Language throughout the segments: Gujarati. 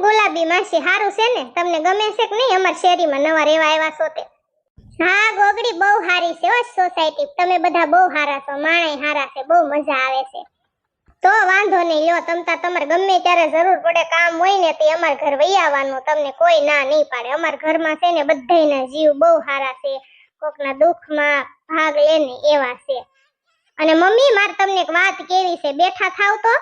ગુલાબી માસી હારું છે ને? તમને ગમે છે કે નહીં? અમાર શેરીમાં નવા રહેવા આવ્યા છો તે. હા, ગોગડી બહુ સારી છે હો સોસાયટી તમે બધા બહુ સારા છો, માણાય સારા છે, બહુ મજા આવે છે. તો વાંધો નહીં, લ્યો તમતા તમારે ગમે ત્યારે જરૂર પડે, કામ હોય ને તે અમાર ઘર વહી આવવાનું. તમને કોઈ ના નહીં પાડે. અમાર ઘરમાં છે ને બધાના જીવ બહુ સારા છે. કોકના દુઃખમાં ભાગ લે ને એવા છે. અને મમ્મી, મારે તમને એક વાત કેવી છે? બેઠા થાવ તો?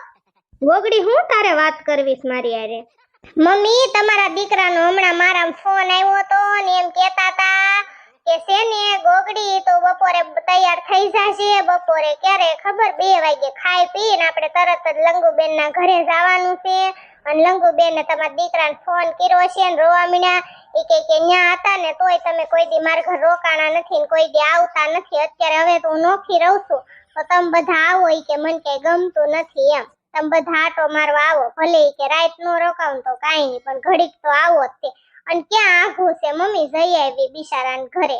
ગોગડી, હું તારે વાત કરવીશ મારી હારે? મમ્મી, તમારા દીકરાનો હમણાં મારા ફોન આવ્યો હતો ને એમ કહેતા હતા કે છે ને ગોગડી, તો બપોરે તૈયાર થઈ જશે. બપોરે ક્યારે? ખબર? બે વાગે ખાઈ પીને આપણે તરત જ લંગુબેન ઘરે જવાનું છે. અને લંગુબેન ને તમારા દીકરાને ફોન કર્યો છે ને રોવા મીણા એ કે કે ન્યા હતા ને તોય તમે કોઈ દી મારા ઘર રોકાણા નથી ને કોઈ દી આવતા નથી. અત્યારે હવે તો હું નોખી રહું છું. તો તમે બધા આવો એ કે મને કઈ ગમતું નથી એમ. તમે બધા આટો મારવા આવો, ભલે કે રાત નો રોકાવ તો કાંઈ નહીં, પણ ઘડીક તો આવો જ તે. અને ક્યાં આઘું છે? મમ્મી જઈ આવી બિચારાને ઘરે.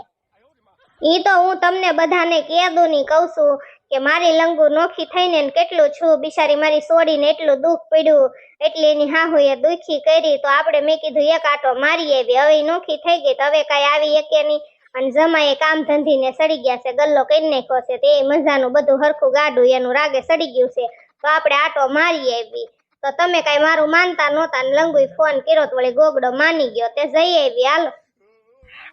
ઈ તો હું તમને બધાને કેદું ની કહું છું કે મારી લંગુ નોખી થઈને કેટલું છું, બિચારી મારી સોડીને એટલું દુઃખ પડ્યું, એટલે એની હાહુએ દુઃખી કરી, તો આપણે મેં કીધું એક આટો મારી આવી, હવે નોખી થઈ ગઈ, તો હવે કાંઈ આવી એકે નહીં. અને જમાએ કામ ધંધીને સડી ગયા છે, ગલ્લો કરી નાખ્યો છે, તે મજાનું બધું હરખું ગાડું એનું રાગે સડી ગયું છે. તો આપણે આટો મારી આવી. તો તમે કઈ મારું માનતા નહોતા ને લંગુઈ ફોન કર્યો તો વળી ગોગડો માની ગયો. તે જઈ આવી, હાલો.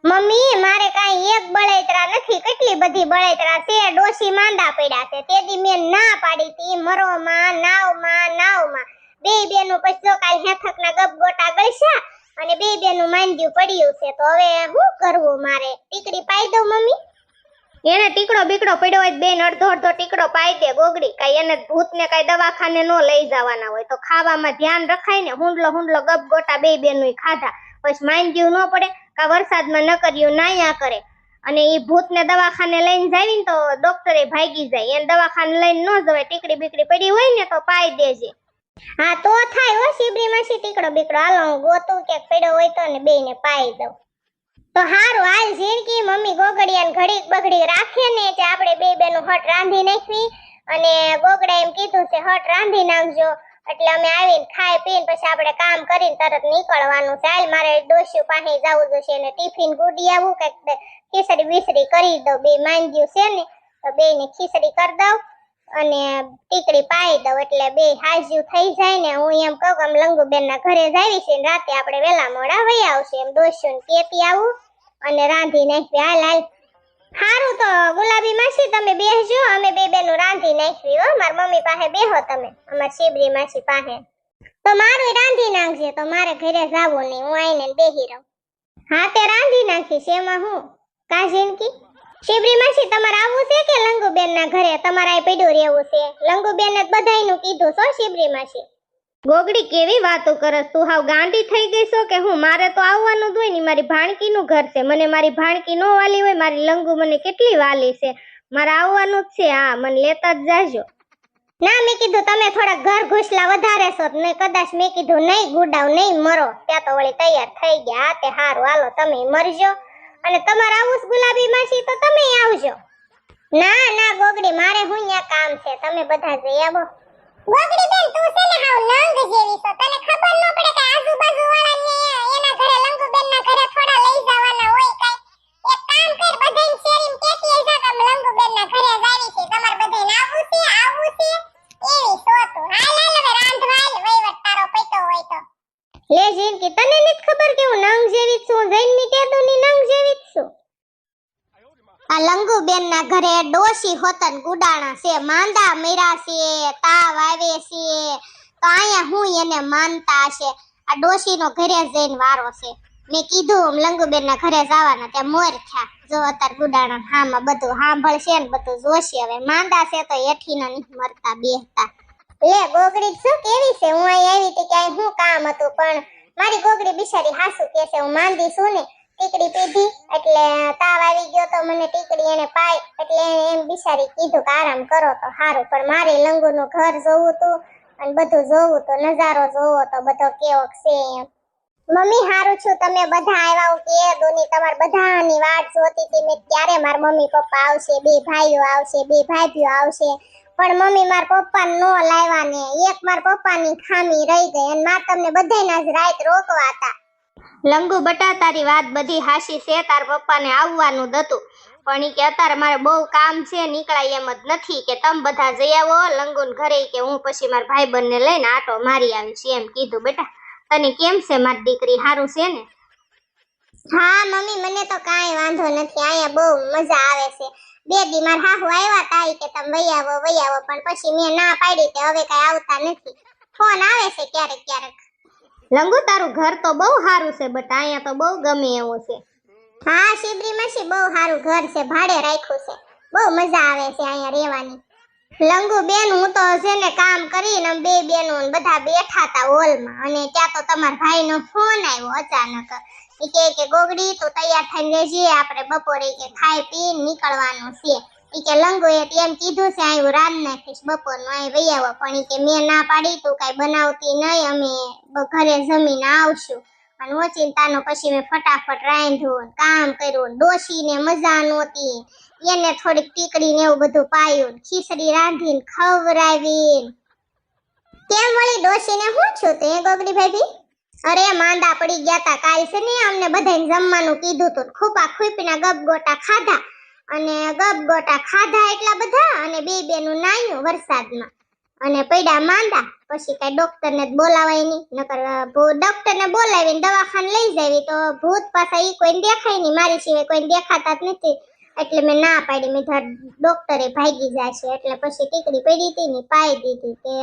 મમ્મી, મારે કાઈ એક બળેતરા નથી, કેટલી બધી બળેતરા છે? ડોસી માંદા પડ્યા છે. તે દી મેં ના પાડી તી મરોમાં, નાવમાં નાવમાં. બે બેનું પછી જો કાલ હેઠકના ગપગોટા ગળ્યા અને બે બેનું માંદ્યું પડ્યું છે. તો હવે શું કરવું મારે? ટીકડી પાઈ દઉં મમ્મી? એને ટીકડો બીકડો પડ્યો હોય બેન અડધો અડધો ટીકડો પાઈ દે, ગોગડી. કઈ એને ભૂતને કઈ દવાખાને નો લઈ જવાના હોય તો ખાવામાં ધ્યાન રખાય ને હુંડલો હુંડલો ગપગોટા બે બેનું ખાધા. પછી માંદ્યું ન પડે કા વરસાદમાં ન કર્યું નાયા કરે. અને એ ભૂતને દવાખાને લઈને જાવી ને તો ડોક્ટરે ભાગી જાય. એને દવાખાને લઈને ન જવાય. ટીકડી બીકડી પડી હોય ને તો પાઈ દેજે. હા, તો થાય હો શિબરી માસી. ટીકડો બીકડો. હાલો, હું ગોતું કે પડ્યો હોય તો ને બેને પાઈ દઉં. તો હારું, હાલ ઝીણકી મમ્મી ગોગડિયાને ઘડીક બગડી રાખે ને જે આપણે બે બેનું હટ રાંધી નાખવી. અને ગોગડા એમ કીધું છે, હટ રાંધી નાખજો. એટલે અમે આવીને ખાઈ પીને પછી આપણે કામ કરીને તરત નીકળવાનું. ચાલ, મારે ડોસ્યું પાસે જવું જોશે ને ટિફિન ગુડી આવું, કંઈક ખીચડી બીસડી કરી દઉં. બે માંગ્યું છે ને, તો બેને ખીચડી કરી દઉં. અને ટીકડી પાઈ દઉં એટલે બે હાજ્યું થઈ જાય ને હું એમ કહું કે આમ લંગુબેન ના ઘરે જાવી છે રાતે આપણે વેલા મોડા વહી આવશે. એમ દોસ્યું કેતી આવું અને રાંધી નાખવી. હાલ હાલ. સારું તો ગુલાબી માસી, તમે બેસજો અમે બે બેનું રાંધી નાખવી હો. મારા મમ્મી પાસે બેહો તમે. અમાર શિબરી માસી પાસે. તો મારું રાંધી નાખજે. તો મારે ઘરે જાવું નહીં. હું આઈને બેહી રહું. હા, તે રાંધી નાખીશ. એમાં હું? કા જિંદગી શિબરી માસી તમારે આવવું છે કે લંગુબેન ના ઘરે? તમારે અહીં પડ્યું રહેવું છે. લંગુબેન જ બધાયનું કીધું છો શિબરી માસી ગોગડી કેવી વાતો કરસ તું હાવ ગાંડી થઈ ગઈ છો કે હું? મારે તો આવવાનું જ હોય ને મારી ભાણકીનું ઘર છે. મને મારી ભાણકી નો વાલી હોય, મારી લંગુ મને કેટલી વાલી છે? મારે આવવાનું જ છે, હા, મને લેતા જ જાજો. ના, મેં કીધું તમે થોડા ઘર ઘુસલા વધારે છો ને કદાચ મેં કીધું નહીં, ગુડાવ નહીં મરો. ત્યાં તો વળી તૈયાર થઈ ગયા. તે હારું. હાલો, તમે મરજો. અને તમારે આવું ગુલાબી માસી તો તમે આવજો. ના ના, ગોગડી, મારે હું અહીંયા કામ છે. તમે બધા જઈ આવો. ગોગડી બેન, તું છે ને હાવ લંગ જેવી છો. તને ખબર ન પડે કે આજુબાજુ વાળાને એના ઘરે લંગુ બેન ના ઘરે થોડા લઈ જવાના હોય કાઈ. એક કામ કર, બધાને શેરીમ કેતી આઈ જા કે અમે લંગુ બેન ના ઘરે જાવી છે તમારે બધાને આવવું છે આવવું છે એવી તો તું હાલ હાલ હવે રાંધવા હાલ વહીવટ તારો પૈતો હોય તો લે જીનકી તને નથી ખબર કે હું નંગ જેવી જ છું જૈનમી તેદુની નંગ જેવી જ છું આ લંગુબેન ના ઘરે ડોસી હોતન ગુડાણા છે, માંદા મેરા છે, તાવ આવે છે. તો અહીંયા હું એને માનતા છે આ ડોશી નો ઘરે જઈને વારો છે. મેં કીધું લંગુબેન ના ઘરે જવાના, ત્યાં મોર થયા. જો અત્યારે ગુડાણા હામાં બધું સાંભળશે ને બધું જોશે. હવે માંદા છે તો એઠીના નહીં મરતા, બેહતા. લે, ગોગડી શું કેવી છે? હું અહીં આવી હતી ક્યાંય શું કામ હતું, પણ મારી ગોગડી બિચારી હાસુ કે છે, હું માંદી છું ને. ટીકડી પીધી એટલે તાવ આવી ગયો તો મને ટીકડી એને પાઈ, એટલે એમ બિચારી કીધું કે આરામ કરો તો સારું. પણ મારે લંગુનું ઘર જોવું તું અને બધું જોવું તો, નજારો જોવો તો બધો કેવો છે એમ. મમ્મી, હારું છું. તમે બધા આવ્યા કે દોની, તમાર બધાની વાટ જોતી હતી. મેં ક્યારે માર મમ્મી પપ્પા આવશે, બે ભાઈઓ આવશે, બે ભાભીઓ આવશે. પણ મમ્મી, માર પપ્પા નો લાવ્યા ને. એક માર પપ્પાની ખામી રહી ગઈ અને માર તમને બધાના જ રાત રોકવા હતા. લંગુ બટા, તારી વાત બધી હાશી છે, તાર પપ્પાને આવવાનું હતું. પણ કે અત્યારે મારે બહુ કામ છે, નીકળાય એમ જ નથી કે તમે બધા જઈ આવો, લંગુન ઘરે કે હું પછી મારા ભાઈબંધને લઈને આટો મારી આવીશ એમ કીધું બેટા. તને કેમ છે મારી દીકરી સારું છે ને? હા, મમ્મી, મને તો કાંઈ વાંધો નથી. અહીંયા બહુ મજા આવે છે. બે દી માર હાહુ આવ્યા તાઈ કે તમે વઈ આવો વઈ આવો, પણ પછી મેં ના પાડી કે હવે કાંઈ આવતા નથી. ફોન આવે છે ક્યારેક ક્યારેક. લંગુ તારું ઘર તો બહુ સારું છે બટ અહીંયા તો બહુ ગમે એવું છે. હા, શિબરી માસી બહુ સારું ઘર છે, ભાડે રાખ્યું છે. બહુ મજા આવે છે અહીંયા રહેવાની. લંગુ બેન, હું તો છે ને કામ કરીને બે બેનો બધા બેઠા હતા હોલમાં. અને ત્યાં તો તમારા ભાઈનો ફોન આવ્યો અચાનક. કે ગોગડી, તો તૈયાર થઈને રહેજે આપણે બપોરે કે ખાઈ પી નીકળવાનું છે. કે લંગો એ એમ કીધું છે અહીં રાત નાખીશ બપોરનું અહીં વઈ આવો. પણ કે મેં ના પાડી તું, કાંઈ બનાવતી નહીં અમે ઘરે જમીને આવશું. અને ઓચિંતાનો પછી મેં ફટાફટ રાંધ્યું, કામ કર્યું, ડોશીને મજા નહોતી. એને થોડીક ટીકડી ને એવું બધું પાયું, ખીચડી રાંધીને ખવડાવી કેમ વળી ડોશીને હું છું તે ગોગડી ભાભી? અરે માંદા પડી ગયા તા, કાલ છે ને અમને બધાને જમવાનું કીધું તું ખોપા ખોપીના ગપગોટા ખાધા. અને ગબગોટા ખાધા એટલા બધા અને બે બેનું નાયું વરસાદમાં. અને પડ્યા માંદા. પછી કઈ ડોક્ટર ને બોલાવાય નહીં. નકર ડોક્ટર ને બોલાવીને દવાખાને લઈ જાવી તો ભૂત પાછા એ કોઈને દેખાય નહીં. મારી સિવાય કોઈને દેખાતા જ નથી. એટલે મેં ના પાડી. મેં ડોક્ટરે ભાગી છે એટલે પછી ટીકડી પડી હતી ને પાઈ દીધી કે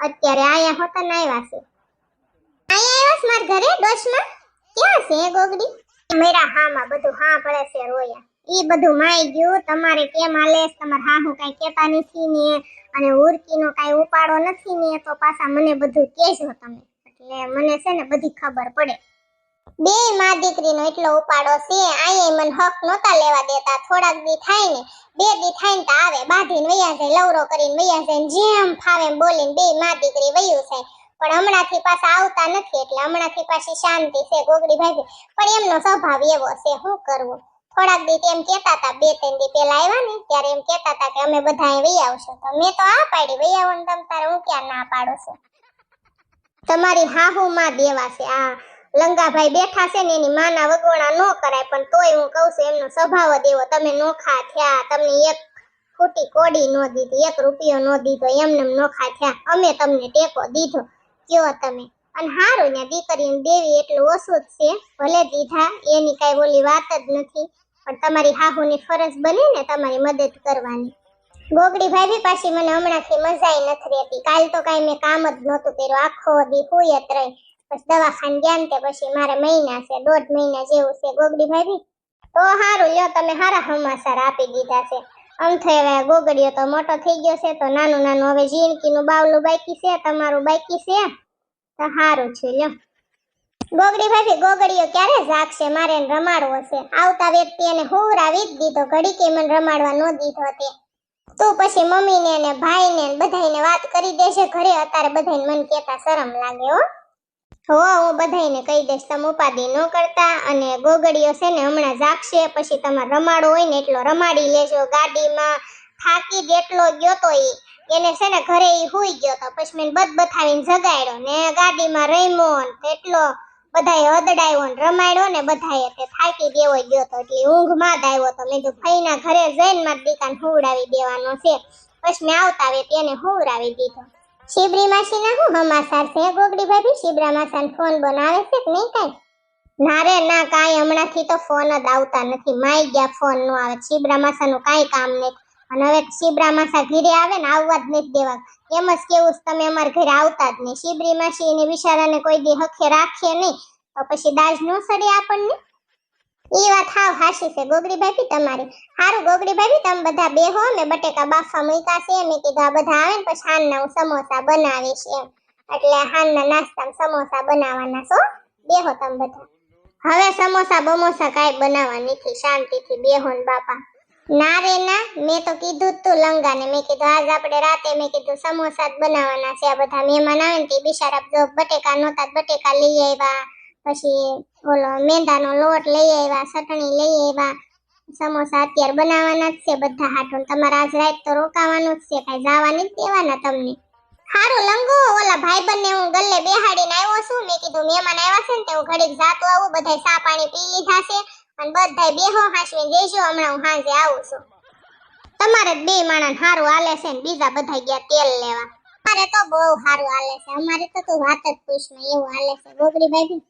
અત્યારે આયા હોતા ને આવ્યા છે. આયા આવ્યા છે મારા ઘરે? ડોશમાં? ક્યાં છે ગોગડી? મેરા હામાં બધું હા પડે છે રોયા. ઈ બધું માઈ ગયું. તમારે કેમ હાલે તમારે હા હું કાંઈ કહેતા નથી ને. અને ઉર્કીનો કાંઈ ઉપાડો નથી ને, તો પાછા મને બધું કહેજો તમે. એટલે મને છે ને બધી ખબર પડે. બે માં દીકરીનો એટલો ઉપાડો છે અહીંયા મને હક નહોતા લેવા દેતા. થોડાક દી થાય ને, બે દી થાય ને તો આવે. બાંધીને વૈયા જાય, લવરો કરીને વૈયા જાય જેમ ફાવે એમ બોલીને બે માં દીકરી વયું છે. પણ હમણાંથી પાછા આવતા નથી એટલે હમણાંથી પાછી શાંતિ છે, ગોગડી ભાઈ પણ એમનો સ્વભાવ એવો છે શું કરવું? થોડાક દી એમ કહેતા હતા, બે ત્રણ દી પહેલા આવ્યા ને, ત્યારે એમ કહેતા હતા કે અમે બધા વહી આવશું. તો મેં તો આ પાડી વહી આવો ને તમે તારે હું ક્યાં ના પાડો છું? તમારી હાહુ માં દેવા આ લંગાભાઈ બેઠા છે ને, એની માના વગોણા નો કરાય, પણ તોય હું કહું છું, એમનો સ્વભાવ એવો, તમે નોખા થયા, તમને એક ખોટી કોડી નો દીધી, એક રૂપિયો નો દીધો, એમને એમ નોખા થયા. અમે તમને ટેકો દીધો. કયો તમે? અને હારું ને દીકરીને દેવી એટલું ઓછું જ છે. ભલે દીધા, એની કાંઈ બોલી વાત જ નથી. પણ તમારી હાહુની ફરજ બને ને તમારી મદદ કરવાની. ગોગડી ભાભી પાછી મને હમણાંથી મજાય નથી રહેતી. કાલ તો કાંઈ મેં કામ જ નહોતું કર્યું. આખો દી જ રહી. પછી દવાખાને ગયા તે પછી મારે મહિના છે, દોઢ મહિના જેવું છે. ગોગડી ભાભી, તો હારું, લ્યો તમે હારા સમાચાર આપી દીધા છે. આમ થયા ગોગડીઓ તો મોટો થઈ ગયો છે, તો નાનું નાનું હવે જીણકીનું બાવલું બાકી છે, તમારું બાકી છે. તો સારું છે, લ્યો. ગોગડી ભાભી, ગોગડીઓ ક્યારે જાગશે? મારે રમાડવો છે. આવતા વ્યક્તિ એને હુવરાવી જ દીધો. ઘડી કે મને રમાડવા ન દીધો તે. તું પછી મમ્મીને ને ભાઈને ને બધાયને વાત કરી દેશે ઘરે. અત્યારે બધાને મને કહેતા શરમ લાગે, હો. હો, હું બધાને કહી દઈશ, તમે ઉપાધિ ન કરતા અને ગોગડીઓ છે ને હમણાં જાગશે, પછી તમારે રમાડો હોય ને એટલો રમાડી લેજો. ગાડીમાં થાકી જેટલો ગયો તો ઈ એને છે ને ઘરે ઈ હુઈ ગયો તો પછી મેં બધ બથાવીને જગાડ્યો ને ગાડીમાં રમ્યો ને એટલો બધાએ હદડાયો ને રમાડ્યો ને બધાએ તે થાકી દેવો ગયો તો એટલે ઊંઘમાં જ આવ્યો તો મેં જો ભાઈના ઘરે જઈને મારી દીકાને હુવડાવી દેવાનો છે. પછી મેં આવતા આવે તેને હુવડાવી દીધો. શિબરી માસીના હું હમાસાર છે ગોગડી ભાભી? શિબરા માસાને ફોન બનાવે છે કે નહીં કાંઈ? ના રે, ના, કાંઈ હમણાંથી તો ફોન જ આવતા નથી. માઈ ગયા ફોન નો આવે. શિબરા માસાનું કાંઈ કામ નથી. અને હવે શિબરા માસા ઘરે આવે ને આવવા જ નથી દેવા. એમ જ કેવું તમે અમારા ઘરે આવતા જ નહીં. શિબરી માસી ને બિચારાને કોઈ દી હખે રાખીએ નહીં, તો પછી દાજ ન સડે આપણને? એ વાત હાવ હાશી છે, ગોગડી ભાભી તમારી. સારું ગોગડી ભાભી, તમે બધા બે હો મેં બટેકા બાફા મૂક્યા છે, મેં કીધું આ બધા આવે ને, પછી હાનના હું સમોસા બનાવીશ એમ. એટલે હાનના નાસ્તામાં સમોસા બનાવવાના છો? બેહો તમે બધા. હવે સમોસા બમોસા કાંઈ બનાવવા નથી, શાંતિથી બેહો ને બાપા. ના રે ના, મેં તો કીધું તું લંગાને. મેં કીધું, આજ આપણે રાતે મેં કીધું સમોસા જ બનાવવાના છે. આ બધા મહેમાન આવે ને તે બિચારા જો બટેકા નહોતા બટેકા લઈ આવ્યા. પછી ઓલો મેંદાનો લોટ લઈ આવ્યા, ચટણી લઈ આવ્યા. સમોસા અત્યારે બનાવવાના જ છે બધા હાટું. તમારે આજ રાત તો રોકાવાનું જ છે, કાંઈ જવાની જ દેવાના તમને. હારું લંગો, ઓલા ભાઈ બંને હું ગલ્લે બેહાડીને આવ્યો છું. મેં કીધું, મહેમાન આવ્યા છે ને તે હું ઘડીક જાતો આવું બધા ચા પાણી પી લીધા છે. અને બધાય બેહો હાંસવીને જઈશું, હમણાં હું સાંજે આવું છું. તમારે બે માણસ હારું હાલે છે ને બીજા બધા ગયા તેલ લેવા. અમારે તો બહુ સારું હાલે છે. અમારે તો તું વાત જ પૂછમાં એવું હાલે છે. ગોગરી ભાભી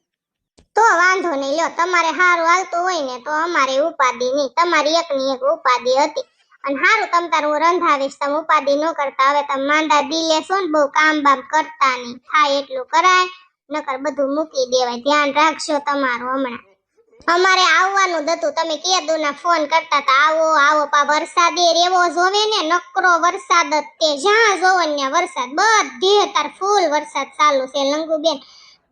તો વાંધો નહીં, લ્યો, તમારે સારું હાલતું હોય ને તો અમારે ઉપાધિ નહીં. તમારી એકની એક ઉપાધિ હતી. અને સારું તમ તાર હું રંધાવીશ, તમે ઉપાધિ ન કરતા. હવે તમે માંદા દિલે છો ને, બહુ કામ બામ કરતા નહીં. થાય એટલું કરાય, નકર બધું મૂકી દેવાય. ધ્યાન રાખજો તમારું હમણાં. અમારે આવવાનું જ હતું. તમે કેદુના ફોન કરતા હતા, આવો આવો, પા, વરસાદ એ રેવો જોવે ને, નકરો વરસાદ જ તે, જ્યાં જોવો ને ત્યાં વરસાદ, બધે તાર ફૂલ વરસાદ ચાલુ છે, લંગુબેન.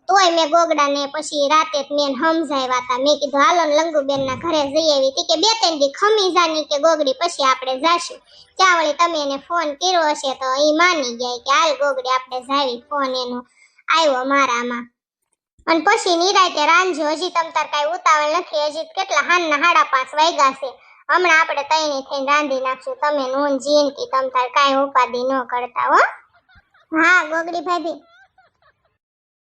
તોય મેં ગોગડાને પછી રાતે મેં સમજાવ્યા હતા. મેં કીધું, હાલો લંગુ લંગુબેન ના ઘરે જઈ આવી હતી કે બે ત્રણ દી ખમી જાની કે ગોગડી પછી આપણે જાશું. ત્યાં વળી તમે એને ફોન કર્યો હશે તો એ માની ગયા કે હાલ ગોગડી આપણે જાવી ફોન એનો. આવ્યો મારામાં અને પછી નિરાયતે રાંધજો હજી તમ તાર કાંઈ ઉતાવળ નથી, હજી કેટલા હાનના હાડા પાંચ વાગ્યા છે. હમણાં આપણે તૈની થઈને રાંધી નાખશું, તમે નોન જીન કે, તમ તાર કાંઈ ઉપાધિ ન કરતા હો. હા ગોગડી ભાભી